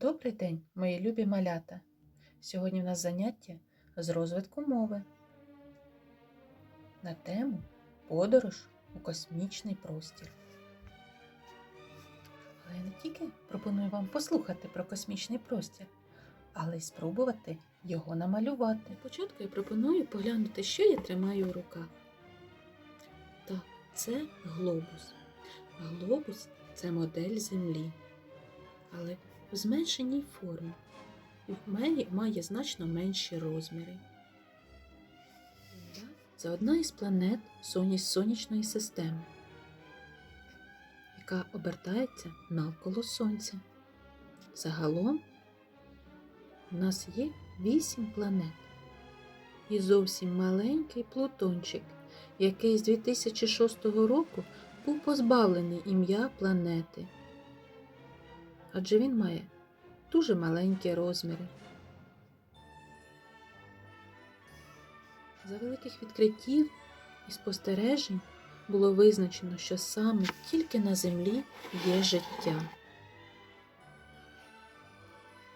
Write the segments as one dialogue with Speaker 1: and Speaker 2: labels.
Speaker 1: Добрий день, мої любі малята! Сьогодні в нас заняття з розвитку мови на тему Подорож у космічний простір. Але я не тільки пропоную вам послухати про космічний простір, але й спробувати його намалювати. Спочатку я пропоную поглянути, що я тримаю у руках. Так, це глобус. Глобус це модель Землі, але в зменшеній формі і має значно менші розміри. Це одна із планет сонячної системи, яка обертається навколо Сонця. Загалом у нас є вісім планет і зовсім маленький Плутончик, який з 2006 року був позбавлений ім'я планети адже він має дуже маленькі розміри. За великих відкриттів і спостережень було визначено, що саме тільки на Землі є життя.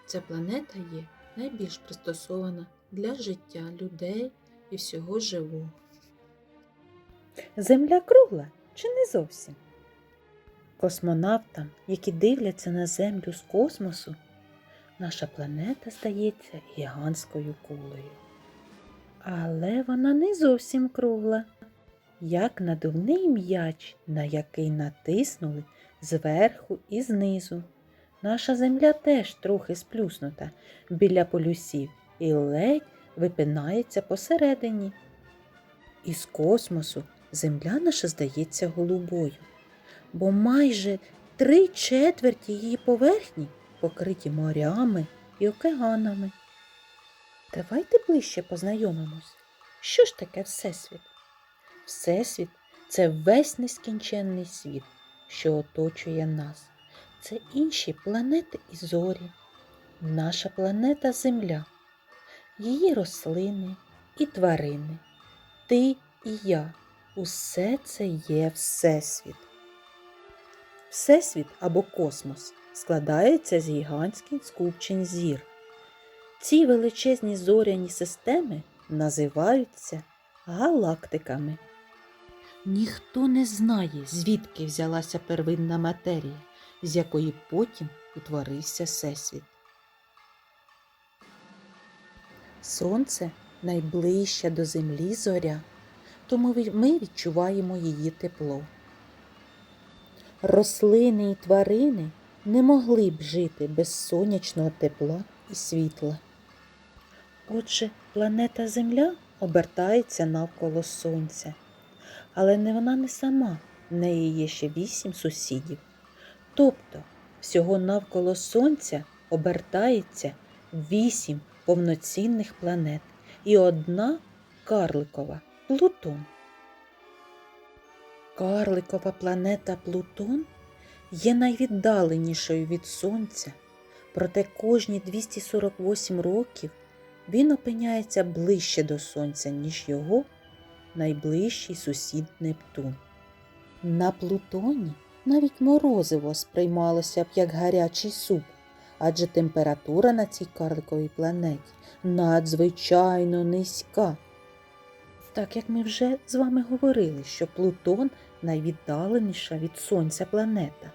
Speaker 1: Ця планета є найбільш пристосована для життя людей і всього живого.
Speaker 2: Земля кругла чи не зовсім? Космонавтам, які дивляться на Землю з космосу, наша планета здається гігантською кулею. Але вона не зовсім кругла, як надувний м'яч, на який натиснули зверху і знизу. Наша земля теж трохи сплюснута біля полюсів і ледь випинається посередині. Із космосу земля наша здається голубою бо майже три четверті її поверхні покриті морями і океанами. Давайте ближче познайомимось. Що ж таке Всесвіт? Всесвіт це весь нескінченний світ, що оточує нас. Це інші планети і зорі, наша планета Земля, її рослини і тварини, ти і я. Усе це є Всесвіт. Всесвіт або космос складається з гігантських скупчень зір. Ці величезні зоряні системи називаються галактиками. Ніхто не знає, звідки взялася первинна матерія, з якої потім утворився Всесвіт. Сонце найближча до землі зоря, тому ми відчуваємо її тепло. Рослини і тварини не могли б жити без сонячного тепла і світла. Отже, планета Земля обертається навколо Сонця, але не вона не сама, в неї є ще вісім сусідів. Тобто, всього навколо Сонця обертається вісім повноцінних планет і одна карликова Плутон. Карликова планета Плутон є найвіддаленішою від Сонця, проте кожні 248 років він опиняється ближче до Сонця, ніж його найближчий сусід Нептун. На Плутоні навіть морозиво сприймалося б як гарячий суп, адже температура на цій карликовій планеті надзвичайно низька. Так як ми вже з вами говорили, що Плутон найвіддаленіша від Сонця планета.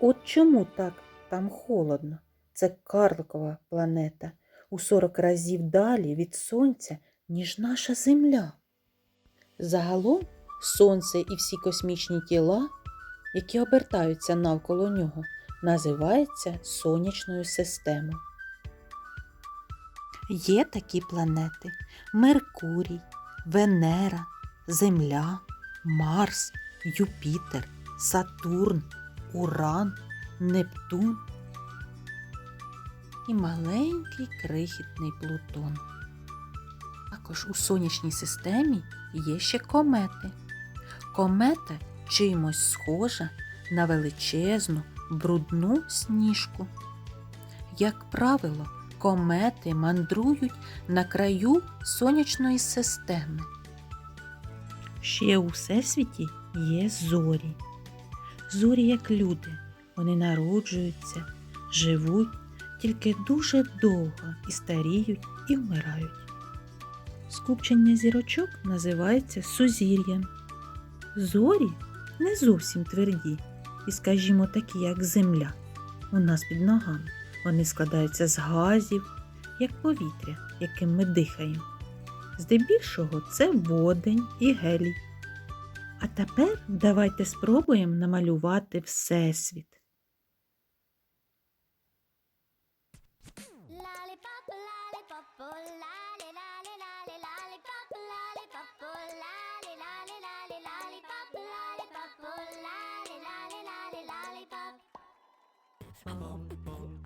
Speaker 2: От чому так там холодно? Це карликова планета у 40 разів далі від Сонця, ніж наша Земля. Загалом Сонце і всі космічні тіла, які обертаються навколо нього, називаються сонячною системою. Є такі планети Меркурій, Венера, Земля, Марс, Юпітер, Сатурн, Уран, Нептун і маленький крихітний Плутон. Також у сонячній системі є ще комети. Комета чимось схожа на величезну брудну сніжку. Як правило, комети мандрують на краю сонячної системи. Ще у всесвіті є зорі. Зорі як люди. Вони народжуються, живуть тільки дуже довго і старіють, і вмирають. Скупчення зірочок називається сузір'ям. Зорі не зовсім тверді і, скажімо, такі, як земля, у нас під ногами. Вони складаються з газів, як повітря, яким ми дихаємо. Здебільшого це водень і гелій. А тепер давайте спробуємо намалювати Всесвіт.
Speaker 3: Lollipop, lollipop, oh,